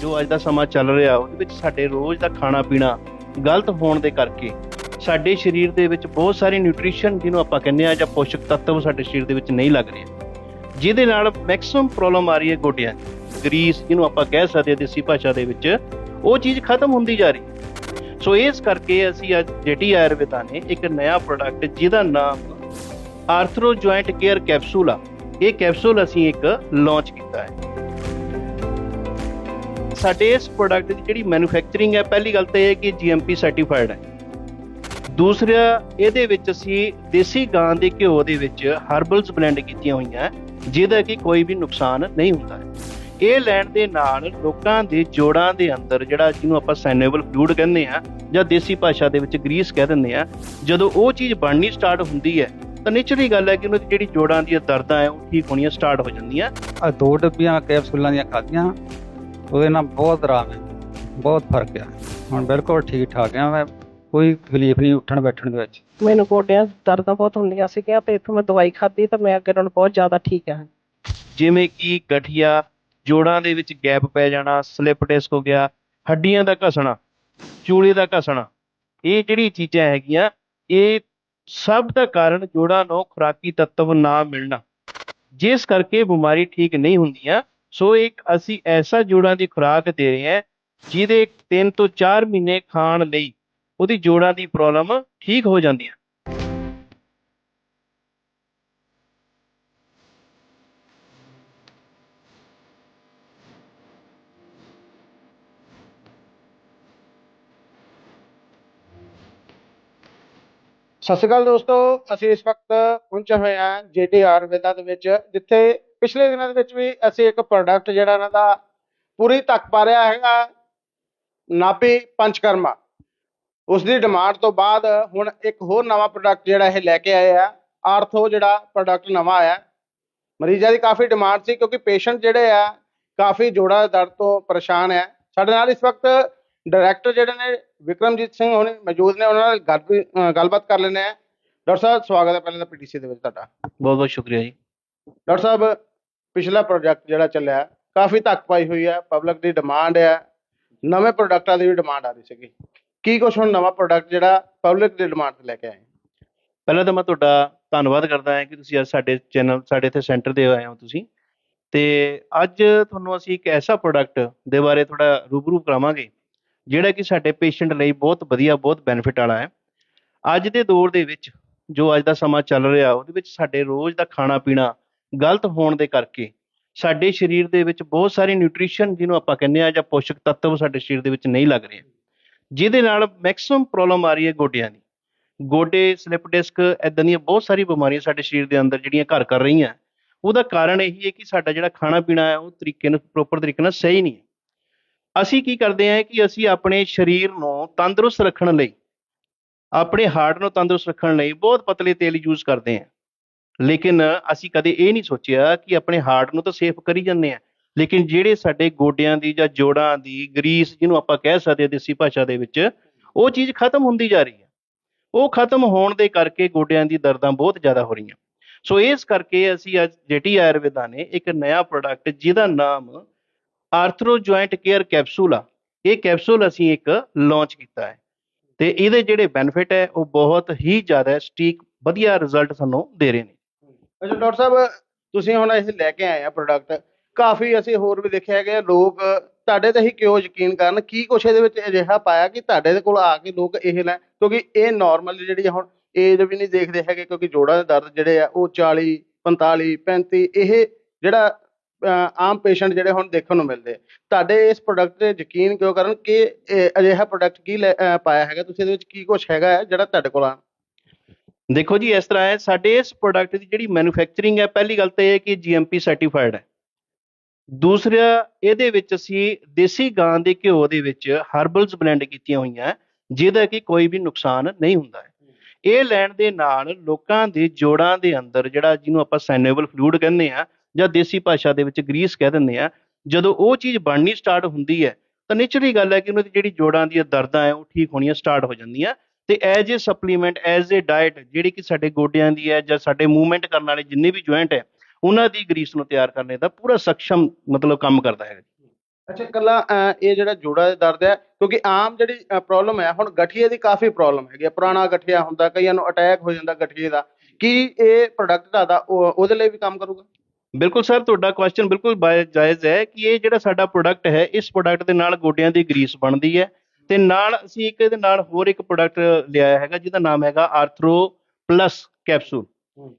ਜੋ ਅੱਜ ਦਾ ਸਮਾਂ ਚੱਲ ਰਿਹਾ, ਉਹਦੇ ਵਿੱਚ ਸਾਡੇ ਰੋਜ਼ ਦਾ ਖਾਣਾ ਪੀਣਾ ਗਲਤ ਹੋਣ ਦੇ ਕਰਕੇ ਸਾਡੇ ਸਰੀਰ ਦੇ ਵਿੱਚ ਬਹੁਤ ਸਾਰੇ ਨਿਊਟ੍ਰੀਸ਼ਨ ਜਿਹਨੂੰ ਆਪਾਂ ਕਹਿੰਦੇ ਆ ਜਾਂ ਪੋਸ਼ਕ ਤੱਤਵ ਸਾਡੇ ਸਰੀਰ ਦੇ ਵਿੱਚ ਨਹੀਂ ਲੱਗ ਰਹੇ। ਜਿਹਦੇ ਨਾਲ ਮੈਕਸਿਮਮ ਪ੍ਰੋਬਲਮ ਆ ਰਹੀ ਹੈ ਗੋਡਿਆਂ ਦੀ। ਗਰੀਸ ਜਿਹਨੂੰ ਆਪਾਂ ਕਹਿ ਸਕਦੇ ਹਾਂ ਦੇਸੀ ਭਾਸ਼ਾ ਦੇ ਵਿੱਚ, ਉਹ ਚੀਜ਼ ਖਤਮ ਹੁੰਦੀ ਜਾ ਰਹੀ। ਹੈ ਸੋ ਇਸ ਕਰਕੇ ਅਸੀਂ ਅੱਜ ਜੇਟੀ ਆਯੁਰਵੇਦਾ ਨੇ ਇੱਕ ਨਵਾਂ ਪ੍ਰੋਡਕਟ ਜਿਹਦਾ ਨਾਮ ਆਰਥਰੋ ਜੁਆਇੰਟ ਕੇਅਰ ਕੈਪਸੂਲ ਆ। ਇਹ ਕੈਪਸੂਲ ਅਸੀਂ ਇੱਕ ਲਾਂਚ ਕੀਤਾ ਹੈ। ਸਾਡੇ ਇਸ ਪ੍ਰੋਡਕਟ ਦੀ ਜਿਹੜੀ ਮੈਨੂਫੈਕਚਰਿੰਗ ਹੈ, ਪਹਿਲੀ ਗੱਲ ਤਾਂ ਇਹ ਹੈ ਕਿ ਜੀਐਮਪੀ ਸਰਟੀਫਾਈਡ ਹੈ। ਦੂਸਰਾ, ਇਹਦੇ ਵਿੱਚ ਅਸੀਂ ਦੇਸੀ ਗਾਂ ਦੇ ਘਿਓ ਦੇ ਵਿੱਚ ਹਰਬਲਸ ਬਲੈਂਡ ਕੀਤੀਆਂ ਹੋਈਆਂ, ਜਿਹਦਾ ਕਿ ਕੋਈ ਵੀ ਨੁਕਸਾਨ ਨਹੀਂ ਹੁੰਦਾ। ਇਹ ਲੈਣ ਦੇ ਨਾਲ ਲੋਕਾਂ ਦੇ ਜੋੜਾਂ ਦੇ ਅੰਦਰ ਜਿਹੜਾ ਜਿਹਨੂੰ ਆਪਾਂ ਸੈਨੇਬਲ ਫਲੂਇਡ ਕਹਿੰਦੇ ਆ ਜਾਂ ਦੇਸੀ ਭਾਸ਼ਾ ਦੇ ਵਿੱਚ ਗਰੀਸ ਕਹਿ ਦਿੰਦੇ ਆ ਜਦੋਂ ਉਹ ਚੀਜ਼ ਬਣਨੀ ਸਟਾਰਟ ਹੁੰਦੀ ਹੈ, ਤਾਂ ਨੇਚਰਲੀ ਗੱਲ ਹੈ ਕਿ ਉਹਨਾਂ ਦੀ ਜਿਹੜੀ ਜੋੜਾਂ ਦੀਆਂ ਦਰਦਾਂ ਹੈ, ਉਹ ਠੀਕ ਹੋਣੀਆਂ ਸਟਾਰਟ ਹੋ ਜਾਂਦੀਆਂ। ਆ ਦੋ ਡੱਬੀਆਂ ਕੈਪਸੂਲਾਂ ਦੀਆਂ ਖਾਧੀਆਂ। ਉਹਦੇ ਨਾਲ ਬਹੁਤ ਆਰਾਮ ਹੈ ਬਹੁਤ ਫ਼ਰਕ ਆ ਹੁਣ ਬਿਲਕੁਲ ਠੀਕ ਠਾਕ ਆ ਮੈਂ ਕੋਈ ਤਕਲੀਫ ਨਹੀਂ ਉੱਠਣ ਬੈਠਣ ਦੇ ਵਿੱਚ। ਮੈਨੂੰ ਗੋਡਿਆਂ 'ਚ ਦਰਦਾਂ ਬਹੁਤ ਹੁੰਦੀਆਂ ਸੀਗੀਆਂ ਤੇ ਇੱਥੋਂ ਮੈਂ ਦਵਾਈ ਖਾਧੀ ਤਾਂ ਮੈਂ ਅੱਗੇ ਨਾਲੋਂ ਬਹੁਤ ਜ਼ਿਆਦਾ ਠੀਕ ਹਾਂ। ਜਿਵੇਂ ਕਿ ਗਠੀਆ ਜੋੜਾਂ ਦੇ ਵਿੱਚ ਗੈਪ ਪੈ ਜਾਣਾ ਸਲਿਪ ਡਿਸਕ ਹੋ ਗਿਆ ਹੱਡੀਆਂ ਦਾ ਘਸਣਾ ਚੂਲੇ ਦਾ ਘਸਣਾ ਇਹ ਜਿਹੜੀ ਚੀਜ਼ਾਂ ਹੈਗੀਆਂ ਇਹ ਸਭ ਦਾ ਕਾਰਨ ਜੋੜਾਂ ਨੂੰ ਖੁਰਾਕੀ ਤੱਤਵ ਨਾ ਮਿਲਣਾ। ਜਿਸ ਕਰਕੇ ਬਿਮਾਰੀ ਠੀਕ ਨਹੀਂ ਹੁੰਦੀਆਂ ਸੋ ਇੱਕ ਅਸੀਂ ਐਸਾ ਜੋੜਾਂ ਦੀ ਖੁਰਾਕ ਦੇ ਰਹੇ ਹਾਂ, ਜਿਹਦੇ 3 ਤੋਂ 4 ਮਹੀਨੇ ਖਾਣ ਲਈ ਉਹਦੀ ਜੋੜਾਂ ਦੀ ਪ੍ਰੋਬਲਮ ਠੀਕ ਹੋ ਜਾਂਦੀ ਹੈ ਸਤਿ ਸ਼੍ਰੀ ਅਕਾਲ ਦੋਸਤੋ, ਅਸੀਂ ਇਸ ਵਕਤ ਪਹੁੰਚੇ ਹੋਏ ਹਾਂ ਜੇਟੀ ਆਯੁਰਵੇਦਾ ਦੇ ਵਿੱਚ, ਜਿੱਥੇ ਪਿਛਲੇ ਦਿਨਾਂ ਦੇ ਵਿੱਚ ਵੀ ਅਸੀਂ ਇੱਕ ਪ੍ਰੋਡਕਟ ਜਿਹੜਾ ਇਹਨਾਂ ਦਾ ਪੂਰੀ ਤੱਕ ਪਾ ਰਿਹਾ ਹੈਗਾ ਨਾਭੀ ਪੰਚਕਰਮਾ। ਉਸ ਦੀ ਡਿਮਾਂਡ ਤੋਂ ਬਾਅਦ ਹੁਣ ਇੱਕ ਹੋਰ ਨਵਾਂ ਪ੍ਰੋਡਕਟ ਜਿਹੜਾ ਇਹ ਲੈ ਕੇ ਆਏ ਆ ਆਰਥੋ ਜਿਹੜਾ ਪ੍ਰੋਡਕਟ ਨਵਾਂ ਆਇਆ। ਮਰੀਜ਼ਾਂ ਦੀ ਕਾਫੀ ਡਿਮਾਂਡ ਸੀ ਕਿਉਂਕਿ ਪੇਸ਼ੈਂਟ ਜਿਹੜੇ ਆ ਕਾਫੀ ਜੋੜਾਂ ਦਰਦ ਤੋਂ ਪਰੇਸ਼ਾਨ ਹੈ ਸਾਡੇ ਨਾਲ ਇਸ ਵਕਤ ਡਾਇਰੈਕਟਰ ਜਿਹੜੇ ਨੇ ਵਿਕਰਮਜੀਤ ਸਿੰਘ ਹੋਣੀ ਮੌਜੂਦ ਨੇ ਉਹਨਾਂ ਨਾਲ ਗੱਲਬਾਤ ਕਰ ਲੈਂਦੇ ਆ। ਡਾਕਟਰ ਸਾਹਿਬ ਸਵਾਗਤ ਹੈ ਪਹਿਲਾਂ ਤਾਂ ਪੀਟੀਸੀ ਦੇ ਵਿੱਚ ਤੁਹਾਡਾ। ਬਹੁਤ ਬਹੁਤ ਸ਼ੁਕਰੀਆ ਜੀ। ਡਾਕਟਰ ਸਾਹਿਬ ਪਿਛਲਾ ਪ੍ਰੋਜੈਕਟ ਜਿਹੜਾ ਚੱਲਿਆ, ਕਾਫੀ ਧੱਕ ਪਾਈ ਹੋਈ ਹੈ ਪਬਲਿਕ ਦੀ ਡਿਮਾਂਡ ਹੈ, ਨਵੇਂ ਪ੍ਰੋਡਕਟਾਂ ਦੀ ਵੀ ਡਿਮਾਂਡ ਆ ਰਹੀ ਸੀਗੀ। ਕੀ ਕੁਛ ਹੁਣ ਨਵਾਂ ਪ੍ਰੋਡਕਟ ਜਿਹੜਾ ਪਬਲਿਕ ਦੀ ਡਿਮਾਂਡ ਤੇ ਲੈ ਕੇ ਆਏ ਪਹਿਲਾਂ ਤਾਂ ਮੈਂ ਤੁਹਾਡਾ ਧੰਨਵਾਦ ਕਰਦਾ ਹਾਂ ਕਿ ਤੁਸੀਂ ਅੱਜ ਸਾਡੇ ਚੈਨਲ ਸਾਡੇ ਇੱਥੇ ਸੈਂਟਰ ਤੇ ਆਏ ਹੋ ਤੁਸੀਂ। ਤੇ ਅੱਜ ਤੁਹਾਨੂੰ ਅਸੀਂ ਇੱਕ ਐਸਾ ਪ੍ਰੋਡਕਟ ਦੇ ਬਾਰੇ ਥੋੜਾ ਰੂਬਰੂ ਕਰਾਵਾਂਗੇ, ਜਿਹੜਾ ਕਿ ਸਾਡੇ ਪੇਸ਼ੈਂਟ ਲਈ ਬਹੁਤ ਵਧੀਆ, ਬਹੁਤ ਬੈਨੀਫਿਟ ਵਾਲਾ ਹੈ। ਅੱਜ ਦੇ ਦੌਰ ਦੇ ਵਿੱਚ ਜੋ ਅੱਜ ਦਾ ਸਮਾਂ ਚੱਲ ਰਿਹਾ, ਉਹਦੇ ਵਿੱਚ ਸਾਡੇ ਰੋਜ਼ ਦਾ ਖਾਣਾ ਪੀਣਾ ਗਲਤ ਹੋਣ ਦੇ ਕਰਕੇ ਸਾਡੇ ਸਰੀਰ ਦੇ ਵਿੱਚ ਬਹੁਤ ਸਾਰੇ ਨਿਊਟ੍ਰੀਸ਼ਨ ਜਿਹਨੂੰ ਆਪਾਂ ਕਹਿੰਦੇ ਆ ਜਾਂ ਪੋਸ਼ਕ ਤੱਤਵ ਸਾਡੇ ਸਰੀਰ ਦੇ ਵਿੱਚ ਨਹੀਂ ਲੱਗ ਰਹੇ। ਜਿਹਦੇ ਨਾਲ ਮੈਕਸਿਮਮ ਪ੍ਰੋਬਲਮ ਆ ਰਹੀ ਹੈ ਗੋਡਿਆਂ ਦੀ। ਗੋਡੇ ਸਲਿਪ ਡਿਸਕ ਇਦਾਂ ਦੀਆਂ ਬਹੁਤ ਸਾਰੀ ਬਿਮਾਰੀਆਂ ਸਾਡੇ ਸਰੀਰ ਦੇ ਅੰਦਰ ਜਿਹੜੀਆਂ ਘਰ ਕਰ ਰਹੀਆਂ। ਉਹਦਾ ਕਾਰਨ ਇਹੀ ਹੈ ਕਿ ਸਾਡਾ ਜਿਹੜਾ ਖਾਣਾ ਪੀਣਾ ਹੈ, ਉਹ ਤਰੀਕੇ ਨਾਲ ਪ੍ਰੋਪਰ ਤਰੀਕੇ ਨਾਲ ਸਹੀ ਨਹੀਂ ਹੈ। ਅਸੀਂ ਕੀ ਕਰਦੇ ਹਾਂ ਕਿ ਅਸੀਂ ਆਪਣੇ ਸਰੀਰ ਨੂੰ ਤੰਦਰੁਸਤ ਰੱਖਣ ਲਈ, ਆਪਣੇ ਹਾਰਟ ਨੂੰ ਤੰਦਰੁਸਤ ਰੱਖਣ ਲਈ ਬਹੁਤ ਪਤਲੇ ਤੇਲ ਯੂਜ਼ ਕਰਦੇ ਹਾਂ। ਲੇਕਿਨ ਅਸੀਂ ਕਦੇ ਇਹ ਨਹੀਂ ਸੋਚਿਆ ਕਿ ਆਪਣੇ ਹਾਰਟ ਨੂੰ ਤਾਂ ਸੇਫ ਕਰੀ ਜਾਂਦੇ ਹਾਂ ਲੇਕਿਨ ਜਿਹੜੇ ਸਾਡੇ ਗੋਡਿਆਂ ਦੀ ਜਾਂ ਜੋੜਾਂ ਦੀ ਗਰੀਸ ਜਿਹਨੂੰ ਆਪਾਂ ਕਹਿ ਸਕਦੇ ਹਾਂ ਦੇਸੀ ਭਾਸ਼ਾ ਦੇ ਵਿੱਚ, ਉਹ ਚੀਜ਼ ਖਤਮ ਹੁੰਦੀ ਜਾ ਰਹੀ ਹੈ ਉਹ ਖਤਮ ਹੋਣ ਦੇ ਕਰਕੇ ਗੋਡਿਆਂ ਦੀ ਦਰਦਾਂ ਬਹੁਤ ਜ਼ਿਆਦਾ ਹੋ ਰਹੀਆਂ। ਸੋ ਇਸ ਕਰਕੇ ਅਸੀਂ ਅੱਜ ਜੇਟੀ ਆਯੁਰਵੇਦਾ ਨੇ ਇੱਕ ਨਵਾਂ ਪ੍ਰੋਡਕਟ ਜਿਹਦਾ ਨਾਮ ਆਰਥਰੋ ਜੁਆਇੰਟ ਕੇਅਰ ਕੈਪਸੂਲ ਆ। ਇਹ ਕੈਪਸੂਲ ਅਸੀਂ ਇੱਕ ਲਾਂਚ ਕੀਤਾ ਹੈ ਤੇ ਇਹਦੇ ਜਿਹੜੇ ਬੈਨੀਫਿਟ ਹੈ, ਉਹ ਬਹੁਤ ਹੀ ਜ਼ਿਆਦਾ ਸਟੀਕ ਵਧੀਆ ਰਿਜ਼ਲਟ ਸਾਨੂੰ ਦੇ ਰਹੇ ਨੇ। ਅੱਛਾ, ਡਾਕਟਰ ਸਾਹਿਬ, ਤੁਸੀਂ ਹੁਣ ਇਹ ਲੈ ਕੇ ਆਏ ਆ ਪ੍ਰੋਡਕਟ ਕਾਫੀ ਅਸੀਂ ਹੋਰ ਵੀ ਦੇਖਿਆ ਹੈਗਾ, ਲੋਕ ਤੁਹਾਡੇ ਤੇ ਹੀ ਕਿਉਂ ਯਕੀਨ ਕਰਨ? ਕੀ ਕੁਛ ਇਹਦੇ ਵਿੱਚ ਅਜਿਹਾ ਪਾਇਆ ਕਿ ਤੁਹਾਡੇ ਦੇ ਕੋਲ ਆ ਕੇ ਲੋਕ ਇਹ ਲੈ? ਕਿਉਂਕਿ ਇਹ ਨਾਰਮਲ ਜਿਹੜੀ ਹੁਣ ਏਜ ਵੀ ਨਹੀਂ ਦੇਖਦੇ ਹੈਗੇ, ਕਿਉਂਕਿ ਜੋੜਾਂ ਦੇ ਦਰਦ ਜਿਹੜੇ ਆ, ਉਹ 40 45 35 ਇਹ ਜਿਹੜਾ ਆਮ ਪੇਸ਼ੈਂਟ ਜਿਹੜੇ ਹੁਣ ਦੇਖਣ ਨੂੰ ਮਿਲਦੇ ਤੁਹਾਡੇ ਇਸ ਪ੍ਰੋਡਕਟ ਤੇ ਯਕੀਨ ਕਿਉਂ ਕਰਨ ਕਿ ਇਹ ਅਜਿਹਾ ਪ੍ਰੋਡਕਟ ਕੀ ਲੈ- ਪਾਇਆ ਹੈਗਾ? ਤੁਸੀਂ ਇਹਦੇ ਵਿੱਚ ਕੀ ਕੁਛ ਹੈਗਾ ਹੈ ਜਿਹੜਾ ਤੁਹਾਡੇ ਕੋਲ ਆ? ਦੇਖੋ ਜੀ, ਇਸ ਤਰ੍ਹਾਂ ਹੈ, ਸਾਡੇ ਇਸ ਪ੍ਰੋਡਕਟ ਦੀ ਜਿਹੜੀ ਮੈਨੂਫੈਕਚਰਿੰਗ ਹੈ, ਪਹਿਲੀ ਗੱਲ ਤਾਂ ਇਹ ਹੈ ਕਿ ਜੀਐਮਪੀ ਸਰਟੀਫਾਈਡ ਹੈ। ਦੂਸਰਾ, ਇਹਦੇ ਵਿੱਚ ਅਸੀਂ ਦੇਸੀ ਗਾਂ ਦੇ ਘਿਓ ਦੇ ਵਿੱਚ ਹਰਬਲਸ ਬਲੈਂਡ ਕੀਤੀਆਂ ਹੋਈਆਂ, ਜਿਹਦਾ ਕਿ ਕੋਈ ਵੀ ਨੁਕਸਾਨ ਨਹੀਂ ਹੁੰਦਾ ਇਹ ਲੈਣ ਦੇ ਨਾਲ ਲੋਕਾਂ ਦੇ ਜੋੜਾਂ ਦੇ ਅੰਦਰ ਜਿਹੜਾ ਜਿਹਨੂੰ ਆਪਾਂ ਸੈਨੇਬਲ ਫਲੂਇਡ ਕਹਿੰਦੇ ਆ ਜਾਂ ਦੇਸੀ ਭਾਸ਼ਾ ਦੇ ਵਿੱਚ ਗਰੀਸ ਕਹਿ ਦਿੰਦੇ ਆ ਜਦੋਂ ਉਹ ਚੀਜ਼ ਬਣਨੀ ਸਟਾਰਟ ਹੁੰਦੀ ਹੈ, ਤਾਂ ਨੇਚਰਲੀ ਗੱਲ ਹੈ ਕਿ ਉਹਨਾਂ ਦੀ ਜਿਹੜੀ ਜੋੜਾਂ ਦੀਆਂ ਦਰਦਾਂ ਹੈ, ਉਹ ਠੀਕ ਹੋਣੀਆਂ ਸਟਾਰਟ ਹੋ ਜਾਂਦੀਆਂ। ਤੇ as a supplement as a diet ਜਿਹੜੀ ਕਿ ਸਾਡੇ ਗੋਡਿਆਂ ਦੀ ਹੈ ਜਾਂ ਸਾਡੇ ਮੂਵਮੈਂਟ ਕਰਨ ਵਾਲੇ ਜਿੰਨੇ ਵੀ ਜੁਆਇੰਟ ਹੈ ਉਹਨਾਂ ਦੀ ਗਰੀਸ ਨੂੰ ਤਿਆਰ ਕਰਨੇ ਦਾ ਪੂਰਾ ਸક્ષਮ ਮਤਲਬ ਕੰਮ ਕਰਦਾ ਹੈ ਅੱਛਾ ਕੱਲਾ ਇਹ ਜਿਹੜਾ ਜੋੜਾਂ ਦੇ ਦਰਦ ਹੈ ਕਿਉਂਕਿ ਆਮ ਜਿਹੜੀ ਪ੍ਰੋਬਲਮ ਹੈ ਹੁਣ ਗਠੀਏ ਦੀ ਕਾਫੀ ਪ੍ਰੋਬਲਮ ਹੈਗੀ ਹੈ। ਪੁਰਾਣਾ ਗਠੀਆ ਹੁੰਦਾ ਕਈਆਂ ਨੂੰ ਅਟੈਕ ਹੋ ਜਾਂਦਾ ਗਠੀਏ ਦਾ। ਕੀ ਇਹ ਪ੍ਰੋਡਕਟ ਉਹ- ਉਹਦੇ ਲਈ ਵੀ ਕੰਮ ਕਰੂਗਾ? ਬਿਲਕੁਲ ਸਰ ਤੁਹਾਡਾ ਕੁਐਸਚਨ ਬਿਲਕੁਲ ਜਾਇਜ਼ ਹੈ ਕਿ ਇਹ ਜਿਹੜਾ ਸਾਡਾ ਪ੍ਰੋਡਕਟ ਹੈ ਇਸ ਪ੍ਰੋਡਕਟ ਦੇ ਨਾਲ ਗੋਡਿਆਂ ਦੀ ਗਰੀਸ ਬਣਦੀ ਹੈ। ਤੇ ਨਾਲ ਅਸੀਂ ਇੱਕ ਇਹਦੇ ਨਾਲ ਹੋਰ ਇੱਕ ਪ੍ਰੋਡਕਟ ਲਿਆਇਆ ਹੈਗਾ ਜਿਹਦਾ ਨਾਮ ਹੈਗਾ ਆਰਥਰੋ ਪਲੱਸ ਕੈਪਸੂਲ।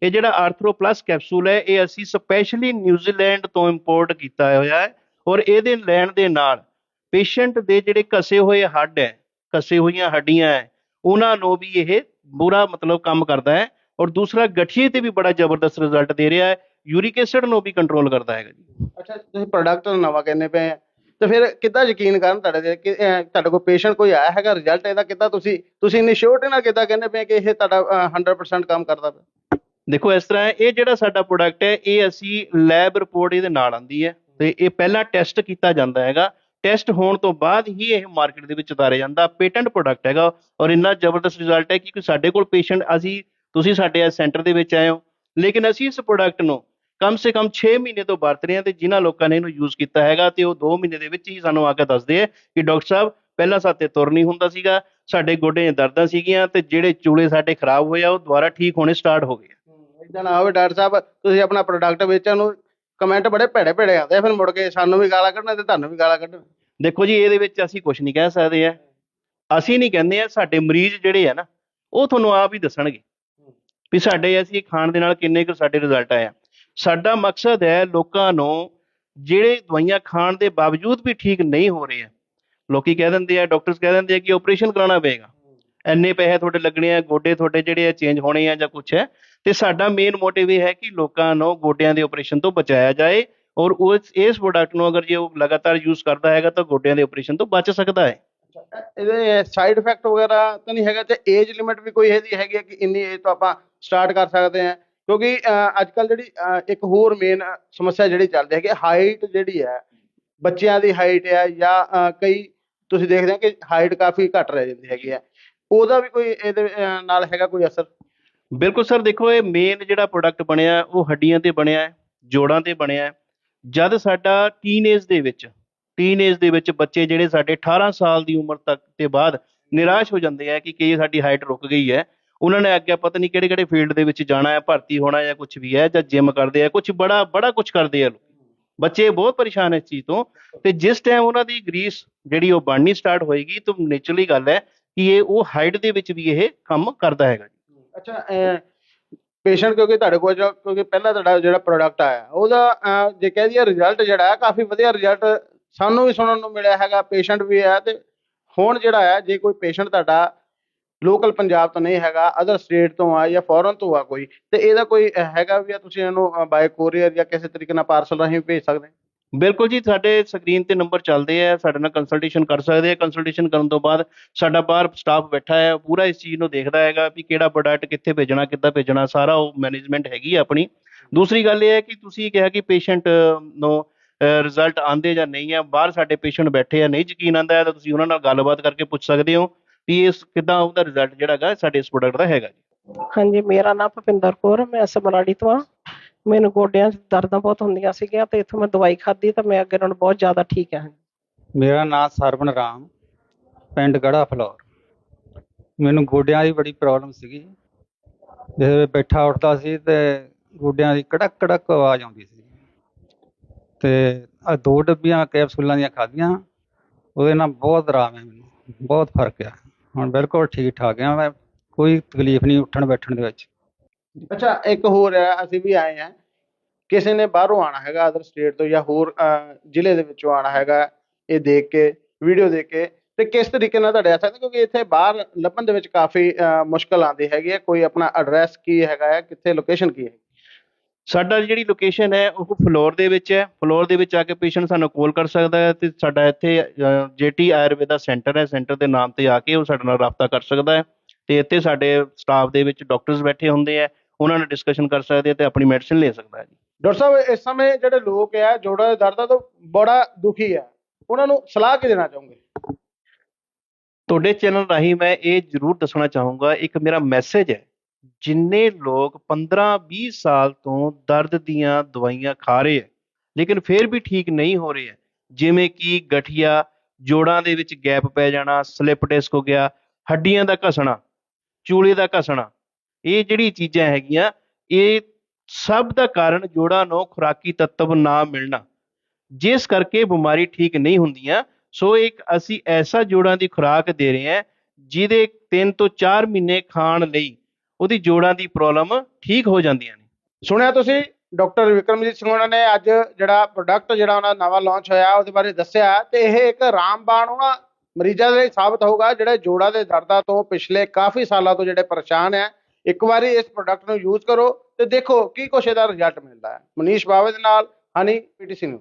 ਇਹ ਜਿਹੜਾ ਆਰਥਰੋ ਪਲੱਸ ਕੈਪਸੂਲ ਹੈ ਇਹ ਅਸੀਂ ਸਪੈਸ਼ਲੀ ਨਿਊਜ਼ੀਲੈਂਡ ਤੋਂ ਇੰਪੋਰਟ ਕੀਤਾ ਹੋਇਆ ਹੈ ਔਰ ਇਹਦੇ ਲੈਣ ਦੇ ਨਾਲ ਪੇਸ਼ੈਂਟ ਦੇ ਜਿਹੜੇ ਘਸੇ ਹੋਏ ਹੱਡ ਹੈ ਘਸੇ ਹੋਈਆਂ ਹੱਡੀਆਂ ਹੈ ਉਹਨਾਂ ਨੂੰ ਵੀ ਇਹ ਬੁਰਾ ਮਤਲਬ ਕੰਮ ਕਰਦਾ ਹੈ ਔਰ ਦੂਸਰਾ ਗਠੀਏ ਤੇ ਵੀ ਬੜਾ ਜ਼ਬਰਦਸਤ ਰਿਜ਼ਲਟ ਦੇ ਰਿਹਾ ਹੈ ਯੂਰਿਕ ਐਸਿਡ ਨੂੰ ਵੀ ਕੰਟਰੋਲ ਕਰਦਾ ਹੈਗਾ ਜੀ। ਅੱਛਾ ਤੁਸੀਂ ਪ੍ਰੋਡਕਟ ਨਵਾਂ ਕਹਿੰਦੇ ਪਏ ਆ। ਤੇ ਫਿਰ ਕਿੱਦਾਂ ਯਕੀਨ ਕਰਨ ਤੁਹਾਡੇ ਤੇ ਕਿ ਅਹ, ਤੁਹਾਡੇ ਕੋਲ ਪੇਸ਼ੈਂਟ ਕੋਈ ਆਇਆ ਹੈਗਾ ਰਿਜ਼ਲਟ ਇਹਦਾ ਕਿੱਦਾਂ ਤੁਸੀਂ ਤੁਸੀਂ ਇੰਨੀ ਸ਼ੋਰਟ ਨਾਲ ਕਿੱਦਾਂ ਕਹਿੰਦੇ ਪਏ ਕਿ ਇਹ ਤੁਹਾਡਾ ਅਹ, 100% ਕੰਮ ਕਰਦਾ ਪਿਆ? ਦੇਖੋ ਇਸ ਤਰ੍ਹਾਂ ਹੈ ਇਹ ਜਿਹੜਾ ਸਾਡਾ ਪ੍ਰੋਡਕਟ ਹੈ ਇਹ ਅਸੀਂ ਲੈਬ ਰਿਪੋਰਟ ਇਹਦੇ ਨਾਲ ਆਂਦੀ ਹੈ ਤੇ ਇਹ ਪਹਿਲਾਂ ਟੈਸਟ ਕੀਤਾ ਜਾਂਦਾ ਹੈਗਾ। ਟੈਸਟ ਹੋਣ ਤੋਂ ਬਾਅਦ ਹੀ ਇਹ ਮਾਰਕੀਟ ਦੇ ਵਿੱਚ ਉਤਾਰਿਆ ਜਾਂਦਾ ਪੇਟੈਂਟ ਪ੍ਰੋਡਕਟ ਹੈਗਾ ਔਰ ਇੰਨਾ ਜ਼ਬਰਦਸਤ ਰਿਜ਼ਲਟ ਹੈ ਕਿ ਸਾਡੇ ਕੋਲ ਪੇਸ਼ੈਂਟ ਅਸੀਂ ਤੁਸੀਂ ਸਾਡੇ ਇਸ ਸੈਂਟਰ ਦੇ ਵਿੱਚ ਆਏ ਹੋ ਲੇਕਿਨ ਅਸੀਂ ਇਸ ਪ੍ਰੋਡਕਟ ਨੂੰ ਕਮ ਸੇ ਕਮ 6 ਮਹੀਨੇ ਤੋਂ ਵਰਤ ਰਹੇ ਹਾਂ ਤੇ ਜਿਨ੍ਹਾਂ ਲੋਕਾਂ ਨੇ ਇਹਨੂੰ ਯੂਜ਼ ਕੀਤਾ ਹੈਗਾ ਤੇ ਉਹ 2 ਮਹੀਨੇ ਦੇ ਵਿੱਚ ਹੀ ਸਾਨੂੰ ਆ ਕੇ ਦੱਸਦੇ ਆ ਕਿ ਡਾਕਟਰ ਸਾਹਿਬ ਪਹਿਲਾਂ ਸਾਤੇ ਤੁਰ ਨਹੀਂ ਹੁੰਦਾ ਸੀਗਾ ਸਾਡੇ ਗੋਡੇ 'ਚ ਦਰਦਾਂ ਸੀਗੀਆਂ ਤੇ ਜਿਹੜੇ ਚੂਲੇ ਸਾਡੇ ਖਰਾਬ ਹੋਏ ਆ ਉਹ ਦੁਬਾਰਾ ਠੀਕ ਹੋਣੇ ਸਟਾਰਟ ਹੋ ਗਏ ਇਦਾਂ ਨਾ ਹੋਵੇ ਡਾਕਟਰ ਸਾਹਿਬ ਤੁਸੀਂ ਆਪਣਾ ਪ੍ਰੋਡਕਟ ਵੇਚਣ ਨੂੰ ਕਮੈਂਟ ਬੜੇ ਭੈੜੇ ਭੈੜੇ ਆਉਂਦੇ ਆ ਫਿਰ ਮੁੜ ਕੇ ਸਾਨੂੰ ਵੀ ਗਾਲਾਂ ਕੱਢਣ ਤੇ ਤੁਹਾਨੂੰ ਵੀ ਗਾਲਾਂ ਕੱਢਣ। ਦੇਖੋ ਜੀ ਇਹਦੇ ਵਿੱਚ ਅਸੀਂ ਕੁਝ ਨਹੀਂ ਕਹਿ ਸਕਦੇ ਆ। ਅਸੀਂ ਨਹੀਂ ਕਹਿੰਦੇ ਆ ਸਾਡੇ ਮਰੀਜ਼ ਜਿਹੜੇ ਆ ਨਾ ਉਹ ਤੁਹਾਨੂੰ ਆਪ ਹੀ ਦੱਸਣਗੇ। ਵੀ ਸਾਡੇ ਅਸੀਂ ਖਾਣ ਦੇ ਨਾਲ ਕਿੰਨੇ ਕੁ ਸਾਡੇ ਰਿਜ਼ਲਟ ਆਇਆ ਸਾਡਾ ਮਕਸਦ ਹੈ ਲੋਕਾਂ ਨੂੰ ਜਿਹੜੇ ਦਵਾਈਆਂ ਖਾਣ ਦੇ ਬਾਵਜੂਦ ਵੀ ਠੀਕ ਨਹੀਂ ਹੋ ਰਹੇ ਆ, ਲੋਕੀ ਕਹਿ ਦਿੰਦੇ ਆ, ਡਾਕਟਰਸ ਕਹਿ ਦਿੰਦੇ ਆ ਕਿ ਆਪਰੇਸ਼ਨ ਕਰਾਉਣਾ ਪਏਗਾ। ਇੰਨੇ ਪੈਸੇ ਤੁਹਾਡੇ ਲੱਗਣੇ ਆ, ਗੋਡੇ ਤੁਹਾਡੇ ਜਿਹੜੇ ਆ ਚੇਂਜ ਹੋਣੇ ਆ ਜਾਂ ਕੁਝ ਹੈ, ਤੇ ਸਾਡਾ ਮੇਨ ਮੋਟਿਵ ਇਹ ਹੈ ਕਿ ਲੋਕਾਂ ਨੂੰ ਗੋਡਿਆਂ ਦੇ ਆਪਰੇਸ਼ਨ ਤੋਂ ਬਚਾਇਆ ਜਾਏ ਔਰ ਉਸ, ਇਸ ਪ੍ਰੋਡਕਟ ਨੂੰ ਅਗਰ ਜੇ ਉਹ ਲਗਾਤਾਰ ਯੂਜ਼ ਕਰਦਾ ਹੈਗਾ ਤਾਂ ਗੋਡਿਆਂ ਦੇ ਆਪਰੇਸ਼ਨ ਤੋਂ ਬਚ ਸਕਦਾ ਹੈ। ਇਹਦੇ ਸਾਈਡ ਇਫੈਕਟ ਵਗੈਰਾ ਤਾਂ ਨਹੀਂ ਹੈਗਾ, ਤੇ ਏਜ ਲਿਮਿਟ ਵੀ ਕੋਈ ਇਹਦੀ ਹੈਗੀ ਹੈ ਕਿ ਇੰਨੀ ਏਜ ਤੋਂ ਆਪਾਂ ਸਟਾਰਟ ਕਰ ਸਕਦੇ ਹਾਂ। ਕਿਉਂਕਿ ਅੱਜ ਕੱਲ ਜਿਹੜੀ ਇੱਕ ਹੋਰ ਮੇਨ ਸਮੱਸਿਆ ਜਿਹੜੀ ਚੱਲਦੀ ਹੈ ਕਿ ਹਾਈਟ ਜਿਹੜੀ ਹੈ, ਬੱਚਿਆਂ ਦੀ ਹਾਈਟ ਹੈ ਜਾਂ ਕਈ ਤੁਸੀਂ ਦੇਖਦੇ ਹੋ ਕਿ ਹਾਈਟ ਕਾਫੀ ਘੱਟ ਰਹਿ ਜਾਂਦੀ ਹੈਗੀ ਹੈ। ਉਹਦਾ ਵੀ ਕੋਈ ਇਹਦੇ ਨਾਲ ਹੈਗਾ ਕੋਈ ਅਸਰ? ਬਿਲਕੁਲ ਸਰ, ਦੇਖੋ ਇਹ ਮੇਨ ਜਿਹੜਾ ਪ੍ਰੋਡਕਟ ਬਣਿਆ, ਉਹ ਹੱਡੀਆਂ ਤੇ ਬਣਿਆ ਹੈ, ਜੋੜਾਂ ਤੇ ਬਣਿਆ ਹੈ। ਜਦ ਸਾਡਾ ਟੀਨੇਜ ਦੇ ਵਿੱਚ ਟੀਨੇਜ ਦੇ ਵਿੱਚ ਬੱਚੇ ਜਿਹੜੇ ਸਾਡੇ 18 ਸਾਲ ਦੀ ਉਮਰ ਤੱਕ ਤੇ ਬਾਅਦ ਨਿਰਾਸ਼ ਹੋ ਜਾਂਦੇ ਆ ਕਿ ਕੀ ਸਾਡੀ ਹਾਈਟ ਰੁਕ ਗਈ ਹੈ ਉਹਨਾਂ ਨੇ ਅੱਗੇ ਪਤਾ ਨਹੀਂ ਕਿਹੜੇ ਕਿਹੜੇ ਫੀਲਡ ਦੇ ਵਿੱਚ ਜਾਣਾ ਹੈ, ਭਰਤੀ ਹੋਣਾ ਜਾਂ ਕੁਝ ਵੀ ਹੈ ਜਾਂ ਜਿਮ ਕਰਦੇ ਆ ਕੁਝ ਬੜਾ ਬੜਾ ਕੁਝ ਕਰਦੇ ਆ ਲੋਕ। ਬੱਚੇ ਬਹੁਤ ਪਰੇਸ਼ਾਨ ਇਸ ਚੀਜ਼ ਤੋਂ ਤੇ ਜਿਸ ਟਾਈਮ ਉਹਨਾਂ ਦੀ ਗਰੀਸ ਜਿਹੜੀ ਉਹ ਬਣਨੀ ਸਟਾਰਟ ਹੋਏਗੀ ਤਾਂ ਨੇਚਰਲੀ ਗੱਲ ਹੈ ਕਿ ਇਹ ਉਹ ਹਾਈਟ ਦੇ ਵਿੱਚ ਵੀ ਇਹ ਕੰਮ ਕਰਦਾ ਹੈਗਾ ਅੱਛਾ ਪੇਸ਼ੈਂਟ ਕਿਉਂਕਿ ਤੁਹਾਡੇ ਕੋਲ ਕਿਉਂਕਿ ਪਹਿਲਾਂ ਤੁਹਾਡਾ ਜਿਹੜਾ ਪ੍ਰੋਡਕਟ ਆਇਆ, ਉਹਦਾ ਜੇ ਕਹਿ ਦਈਏ ਰਿਜ਼ਲਟ ਜਿਹੜਾ ਹੈ, ਕਾਫੀ ਵਧੀਆ ਰਿਜ਼ਲਟ ਸਾਨੂੰ ਵੀ ਸੁਣਨ ਨੂੰ ਮਿਲਿਆ ਹੈਗਾ ਪੇਸ਼ੈਂਟ ਵੀ ਹੈ ਤੇ ਹੁਣ ਜਿਹੜਾ ਹੈ, ਜੇ ਕੋਈ ਪੇਸ਼ੈਂਟ ਤੁਹਾਡਾ ਲੋਕਲ ਪੰਜਾਬ ਤੋਂ ਨਹੀਂ ਹੈਗਾ ਅਦਰ ਸਟੇਟ ਤੋਂ ਆ ਜਾਂ ਫੋਰਨ ਤੋਂ ਆ ਕੋਈ, ਤੇ ਇਹਦਾ ਕੋਈ ਹੈਗਾ ਵੀ ਆ, ਤੁਸੀਂ ਇਹਨੂੰ ਬਾਈ ਕੋਰੀਅਰ ਜਾਂ ਕਿਸੇ ਤਰੀਕੇ ਨਾਲ ਪਾਰਸਲ ਰਾਹੀਂ ਭੇਜ ਸਕਦੇ ਹੋ? ਬਿਲਕੁਲ ਜੀ, ਸਾਡੇ ਸਕਰੀਨ ਤੇ ਨੰਬਰ ਚੱਲਦੇ ਆ, ਸਾਡੇ ਨਾਲ ਕੰਸਲਟੇਸ਼ਨ ਕਰ ਸਕਦੇ ਆ ਕੰਸਲਟੇਸ਼ਨ ਕਰਨ ਤੋਂ ਬਾਅਦ ਸਾਡਾ ਬਾਹਰ ਸਟਾਫ ਬੈਠਾ ਹੈ ਪੂਰਾ ਇਸ ਚੀਜ਼ ਨੂੰ ਦੇਖਦਾ ਹੈਗਾ ਵੀ ਕਿਹੜਾ ਪ੍ਰੋਡਕਟ ਕਿੱਥੇ ਭੇਜਣਾ, ਕਿੱਦਾਂ ਭੇਜਣਾ, ਸਾਰਾ ਉਹ ਮੈਨੇਜਮੈਂਟ ਹੈਗੀ ਆ ਆਪਣੀ ਦੂਸਰੀ ਗੱਲ ਇਹ ਹੈ ਕਿ ਤੁਸੀਂ ਕਿਹਾ ਕਿ ਪੇਸ਼ੈਂਟ ਨੂੰ ਰਿਜ਼ਲਟ ਆਂਦੇ ਜਾਂ ਨਹੀਂ ਆ, ਬਾਹਰ ਸਾਡੇ ਪੇਸ਼ੈਂਟ ਬੈਠੇ ਆ, ਨਹੀਂ ਯਕੀਨ ਆਂਦਾ ਹੈ ਤਾਂ ਤੁਸੀਂ ਉਹਨਾਂ ਨਾਲ ਗੱਲਬਾਤ ਕਰਕੇ ਪੁੱਛ ਸਕਦੇ ਹੋ ਵੀ ਇਸ ਕਿੱਦਾਂ ਉਹਦਾ ਰਿਜ਼ਲਟ ਜਿਹੜਾ ਹੈਗਾ ਸਾਡੇ ਇਸ ਪ੍ਰੋਡਕਟ ਦਾ ਹੈਗਾ ਜੀ। ਹਾਂਜੀ ਮੇਰਾ ਨਾਮ ਭੁਪਿੰਦਰ ਕੌਰ ਮੈਂ ਸਮਰਾੜੀ ਤੋਂ ਆ ਮੈਨੂੰ ਗੋਡਿਆਂ 'ਚ ਦਰਦਾਂ ਬਹੁਤ ਹੁੰਦੀਆਂ ਸੀਗੀਆਂ ਤੇ ਇੱਥੋਂ ਮੈਂ ਦਵਾਈ ਖਾਧੀ ਤਾਂ ਮੈਂ ਅੱਗੇ ਨਾਲੋਂ ਬਹੁਤ ਜ਼ਿਆਦਾ ਠੀਕ ਹਾਂ। ਮੇਰਾ ਨਾਮ ਸਰਵਣ ਰਾਮ ਪਿੰਡ ਗੜਾ ਫਲੋਰ। ਮੈਨੂੰ ਗੋਡਿਆਂ ਦੀ ਬੜੀ ਪ੍ਰੋਬਲਮ ਸੀਗੀ। ਜਦੋਂ ਮੈਂ ਬੈਠਾ ਉੱਠਦਾ ਸੀ ਤੇ ਗੋਡਿਆਂ ਦੀ ਕੜਕ ਕੜਕ ਆਵਾਜ਼ ਆਉਂਦੀ ਸੀ। ਤੇ ਆ ਦੋ ਡੱਬੀਆਂ ਕੈਪਸੂਲਾਂ ਦੀਆਂ ਖਾਧੀਆਂ ਉਹਦੇ ਨਾਲ ਬਹੁਤ ਆਰਾਮ ਹੈ ਮੈਨੂੰ ਬਹੁਤ ਫ਼ਰਕ ਆ। ਹੁਣ ਬਿਲਕੁਲ ਠੀਕ ਠਾਕ ਆ ਮੈਂ ਕੋਈ ਤਕਲੀਫ ਨਹੀਂ ਉੱਠਣ ਬੈਠਣ ਦੇ ਵਿੱਚ। ਅੱਛਾ ਇੱਕ ਹੋਰ ਹੈ ਅਸੀਂ ਵੀ ਆਏ ਹਾਂ ਕਿਸੇ ਨੇ ਬਾਹਰੋਂ ਆਣਾ ਹੈਗਾ ਅਦਰ ਸਟੇਟ ਤੋਂ ਜਾਂ ਹੋਰ ਜ਼ਿਲ੍ਹੇ ਦੇ ਵਿੱਚੋਂ ਆਣਾ ਹੈਗਾ ਇਹ ਦੇਖ ਕੇ ਵੀਡੀਓ ਦੇਖ ਕੇ ਤੇ ਕਿਸ ਤਰੀਕੇ ਨਾਲ ਤੁਹਾਡੇ ਆ? ਸਕਦੇ ਕਿਉਂਕਿ ਇੱਥੇ ਬਾਹਰ ਲੱਭਣ ਦੇ ਵਿੱਚ ਕਾਫੀ ਅਹ, ਮੁਸ਼ਕਲ ਆਉਂਦੀ ਹੈਗੀ ਹੈ ਕੋਈ ਆਪਣਾ ਐਡਰੈਸ ਕੀ ਹੈਗਾ ਹੈ ਕਿੱਥੇ ਲੋਕੇਸ਼ਨ ਕੀ ਹੈ ਸਾਡਾ ਜਿਹੜੀ ਲੋਕੇਸ਼ਨ ਹੈ ਉਹ ਫਲੋਰ ਦੇ ਵਿੱਚ ਹੈ। ਫਲੋਰ ਦੇ ਵਿੱਚ ਆ ਕੇ ਪੇਸ਼ੈਂਟ ਸਾਨੂੰ ਕਾਲ ਕਰ ਸਕਦਾ ਹੈ ਤੇ ਸਾਡਾ ਇੱਥੇ ਜੇਟੀ ਆਯੁਰਵੇਦਾ ਸੈਂਟਰ ਹੈ। ਸੈਂਟਰ ਦੇ ਨਾਮ ਤੇ ਆ ਕੇ ਉਹ ਸਾਡੇ ਨਾਲ ਰਾਬਤਾ ਕਰ ਸਕਦਾ ਹੈ। ਤੇ ਇੱਥੇ ਸਾਡੇ ਸਟਾਫ ਦੇ ਵਿੱਚ ਡਾਕਟਰਸ ਬੈਠੇ ਹੁੰਦੇ ਆ ਉਹਨਾਂ ਨਾਲ ਡਿਸਕਸ਼ਨ ਕਰ ਸਕਦੇ ਆ ਤੇ ਆਪਣੀ ਮੈਡੀਸਿਨ ਲੈ ਸਕਦਾ ਹੈ ਜੀ। ਡਾਕਟਰ ਸਾਹਿਬ ਇਸ ਸਮੇਂ ਜਿਹੜੇ ਲੋਕ ਹੈ ਜੋੜਾਂ ਦੇ ਦਰਦਾਂ ਤੋਂ ਬੜਾ ਦੁਖੀ ਹੈ। ਉਹਨਾਂ ਨੂੰ ਸਲਾਹ ਕੀ ਦੇਣਾ ਚਾਹੋਗੇ? ਤੁਹਾਡੇ ਚੈਨਲ ਰਾਹੀਂ ਮੈਂ ਇਹ ਜ਼ਰੂਰ ਦੱਸਣਾ ਚਾਹੂੰਗਾ। ਇੱਕ ਮੇਰਾ ਮੈਸੇਜ ਹੈ। ਜਿੰਨੇ ਲੋਕ 15-20 ਸਾਲ ਤੋਂ ਦਰਦ ਦੀਆਂ ਦਵਾਈਆਂ ਖਾ ਰਹੇ ਹੈ, ਲੇਕਿਨ ਫਿਰ ਵੀ ਠੀਕ ਨਹੀਂ ਹੋ ਰਹੇ ਹੈ, ਜਿਵੇਂ ਕਿ ਗਠੀਆ, ਜੋੜਾਂ ਦੇ ਵਿੱਚ ਗੈਪ ਪੈ ਜਾਣਾ, ਸਲਿਪ ਡਿਸਕ ਹੋ ਗਿਆ, ਹੱਡੀਆਂ ਦਾ ਘਸਣਾ, ਚੂਲੇ ਦਾ ਘਸਣਾ, ਇਹ ਜਿਹੜੀ ਚੀਜ਼ਾਂ ਹੈਗੀਆਂ, ਇਹ ਸਭ ਦਾ ਕਾਰਨ ਜੋੜਾਂ ਨੂੰ ਖੁਰਾਕੀ ਤੱਤਵ ਨਾ ਮਿਲਣਾ। ਜਿਸ ਕਰਕੇ ਬਿਮਾਰੀ ਠੀਕ ਨਹੀਂ ਹੁੰਦੀਆਂ, ਸੋ ਇੱਕ ਅਸੀਂ ਐਸਾ ਜੋੜਾਂ ਦੀ ਖੁਰਾਕ ਦੇ ਰਹੇ ਹਾਂ, ਜਿਹਦੇ 3 ਤੋਂ 4 ਮਹੀਨੇ ਖਾਣ ਲਈ ਉਹਦੀ ਜੋੜਾਂ ਦੀ ਪ੍ਰੋਬਲਮ ਠੀਕ ਹੋ ਜਾਂਦੀਆਂ ਨੇ। ਸੁਣਿਆ ਤੁਸੀਂ? ਡਾਕਟਰ ਵਿਕਰਮਜੀਤ ਸਿੰਘ ਉਹਨਾਂ ਨੇ ਅੱਜ ਜਿਹੜਾ ਪ੍ਰੋਡਕਟ ਜਿਹੜਾ ਉਹਨਾਂ ਦਾ ਨਵਾਂ ਲਾਂਚ ਹੋਇਆ, ਉਹਦੇ ਬਾਰੇ ਦੱਸਿਆ ਤੇ ਇਹ ਇੱਕ ਰਾਮਬਾਣ ਉਹਨਾਂ ਮਰੀਜ਼ਾਂ ਦੇ ਲਈ ਸਾਬਤ ਹੋਊਗਾ, ਜਿਹੜੇ ਜੋੜਾਂ ਦੇ ਦਰਦਾਂ ਤੋਂ ਪਿਛਲੇ ਕਾਫੀ ਸਾਲਾਂ ਤੋਂ ਜਿਹੜੇ ਪਰੇਸ਼ਾਨ ਹੈ, ਇੱਕ ਵਾਰੀ ਇਸ ਪ੍ਰੋਡਕਟ ਨੂੰ ਯੂਜ਼ ਕਰੋ ਤੇ ਦੇਖੋ ਕੀ ਕੁਛ ਇਹਦਾ ਰਿਜ਼ਲਟ ਮਿਲਦਾ ਹੈ। ਮਨੀਸ਼ ਬਾਵੇ ਦੇ ਨਾਲ, ਹਨੀ ਪੀਟੀਸੀ ਨੂੰ